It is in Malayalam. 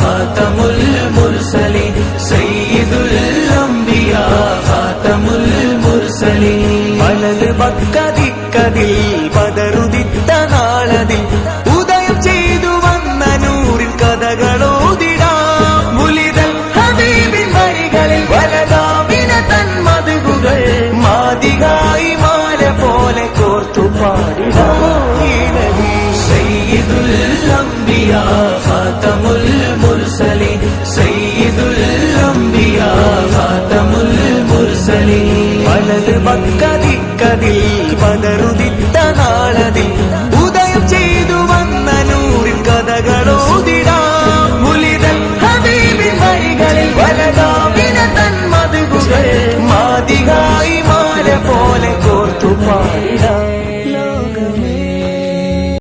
ഖാതമുൽ خاتم സയ്യിദുൽ سيد ഖാതമുൽ خاتم المرسلين. മണൽ ഭക്തതിക്കതിൽ പതറുതിത്ത നാളതിൽ ഉദയം ചെയ്തു വന്ന നൂറിൻ കഥകളോതിടാം. മുലിതൽ ഹബീബിൻ വരികളിൽ വലതാമിന തന്മതുകൾ മാതികായി മാല പോലെ കോർത്തു പാടിടാം. സയ്യിദുൽ അംബിയാ ഖാതമുൽ മുർസലിൻ സയ്യിദുൽ അംബിയ ഖാതമുൽ മുർസലിൻ. പലത് മക്കതിക്കതിൽ പതറുതിത്ത നാളതിൽ. ഉദയം ചെയ്തു വന്ന നൂറിൻ കഥകളോതിടാം. മുലിതൻ ഹബീബിൻ വഴികളിൽ വലതാമിന തന്മതുകൾ മാതികായി മാല പോലെ കോർത്തു പാടിടാം.